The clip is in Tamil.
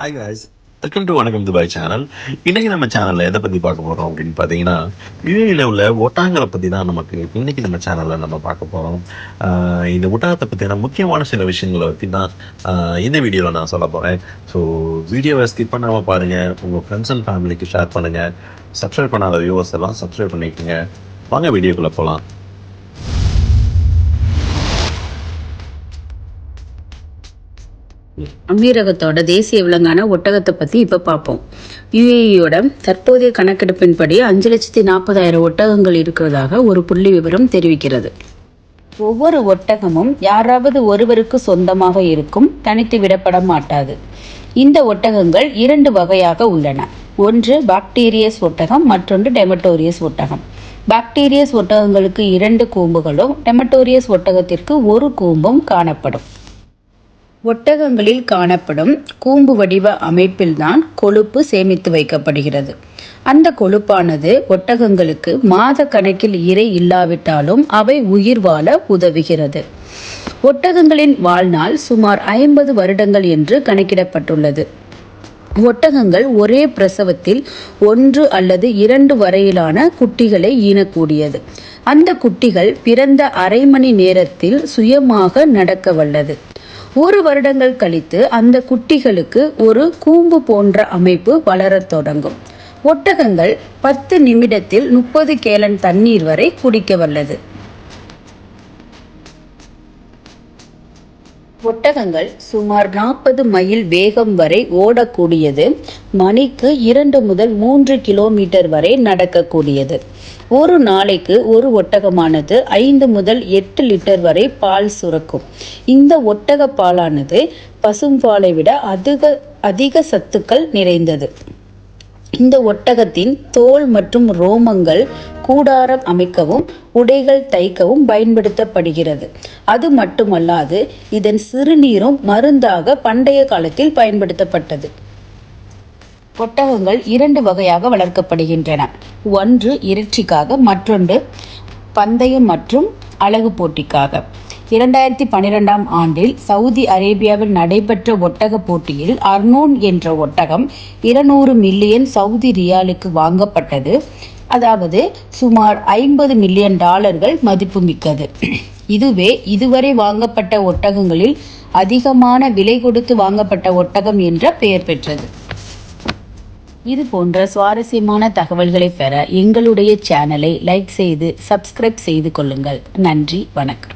Hi guys welcome to Vanakkam Dubai channel இன்னைக்கு நம்ம சேனலில் எதை பற்றி பார்க்க போகிறோம் அப்படின்னு பார்த்தீங்கன்னா யூஏயில் உள்ள ஒட்டாங்களை பற்றி தான் நமக்கு இன்னைக்கு நம்ம சேனலில் நம்ம பார்க்க போகிறோம் இந்த ஒட்டாகத்தை பற்றின முக்கியமான சில விஷயங்களை பற்றி தான் இந்த வீடியோவில் நான் சொல்ல போகிறேன் ஸோ வீடியோவை ஸ்கிப் பண்ணாமல் பாருங்கள் உங்கள் ஃப்ரெண்ட்ஸ் அண்ட் ஃபேமிலிக்கு ஷேர் பண்ணுங்கள் சப்ஸ்கிரைப் பண்ணாத வியூவர்ஸ் எல்லாம் சப்ஸ்கிரைப் பண்ணிக்கோங்க. வாங்க வீடியோக்குள்ளே போகலாம் அமீரகத்தோட தேசிய விலங்கான ஒட்டகத்தை பற்றி இப்போ பார்ப்போம். யுஏஇயோட தற்போதைய கணக்கெடுப்பின்படி அஞ்சு லட்சத்தி நாற்பதாயிரம் ஒட்டகங்கள் இருக்கிறதாக ஒரு புள்ளி விவரம் தெரிவிக்கிறது. ஒவ்வொரு ஒட்டகமும் யாராவது ஒருவருக்கு சொந்தமாக இருக்கும் தனித்து விடப்பட மாட்டாது. இந்த ஒட்டகங்கள் இரண்டு வகையாக உள்ளன. ஒன்று பாக்டீரியஸ் ஒட்டகம் மற்றொன்று டெமட்டோரியஸ் ஒட்டகம். பாக்டீரியஸ் ஒட்டகங்களுக்கு இரண்டு கூம்புகளும் டெமட்டோரியஸ் ஒட்டகத்திற்கு ஒரு கூம்பும் காணப்படும். ஒட்டகங்களில் காணப்படும் கூம்பு வடிவ அமைப்பில்தான் கொழுப்பு சேமித்து வைக்கப்படுகிறது. அந்த கொழுப்பானது ஒட்டகங்களுக்கு மாத கணக்கில் இரை இல்லாவிட்டாலும் அவை உயிர் வாழ உதவுகிறது. ஒட்டகங்களின் வாழ்நாள் சுமார் ஐம்பது வருடங்கள் என்று கணக்கிடப்பட்டுள்ளது. ஒட்டகங்கள் ஒரே பிரசவத்தில் ஒன்று அல்லது இரண்டு வரையிலான குட்டிகளை ஈனக்கூடியது. அந்த குட்டிகள் பிறந்த அரை மணி நேரத்தில் சுயமாக நடக்க வல்லது. ஒரு வருடங்கள் கழித்து அந்த குட்டிகளுக்கு ஒரு கூம்பு போன்ற அமைப்பு வளரத் தொடங்கும். ஒட்டகங்கள் பத்து நிமிடத்தில் முப்பது கேலன் தண்ணீர் வரை குடிக்க வல்லது. ஒட்டகங்கள் சுமார் நாற்பது மைல் வேகம் வரை ஓடக்கூடியது. மணிக்கு இரண்டு முதல் மூன்று கிலோமீட்டர் வரை நடக்கக்கூடியது. ஒரு நாளைக்கு ஒரு ஒட்டகமானது ஐந்து முதல் எட்டு லிட்டர் வரை பால் சுரக்கும். இந்த ஒட்டக பாலானது பசும்பாலை விட அதிக அதிக சத்துக்கள் நிறைந்தது. இந்த ஒட்டகத்தின் தோல் மற்றும் ரோமங்கள் கூடாரம் அமைக்கவும் உடைகள் தைக்கவும் பயன்படுத்தப்படுகிறது. அது மட்டுமல்லாது இதன் சிறுநீரும் மருந்தாக பண்டைய காலத்தில் பயன்படுத்தப்பட்டது. ஒட்டகங்கள் இரண்டு வகையாக வளர்க்கப்படுகின்றன. ஒன்று இறைச்சிக்காக மற்றொன்று பந்தயம் மற்றும் அழகு போட்டிக்காக. இரண்டாயிரத்தி பன்னிரெண்டாம் ஆண்டில் சவுதி அரேபியாவில் நடைபெற்ற ஒட்டக போட்டியில் அர்னோன் என்ற ஒட்டகம் இருநூறு மில்லியன் சவுதி ரியாலுக்கு வாங்கப்பட்டது. அதாவது சுமார் ஐம்பது மில்லியன் டாலர்கள் மதிப்புமிக்கது. இதுவே இதுவரை வாங்கப்பட்ட ஒட்டகங்களில் அதிகமான விலை கொடுத்து வாங்கப்பட்ட ஒட்டகம் என்ற பெயர் பெற்றது. இது போன்ற சுவாரஸ்யமான தகவல்களை பெற எங்களுடைய சேனலை லைக் செய்து சப்ஸ்கிரைப் செய்து கொள்ளுங்கள். நன்றி வணக்கம்.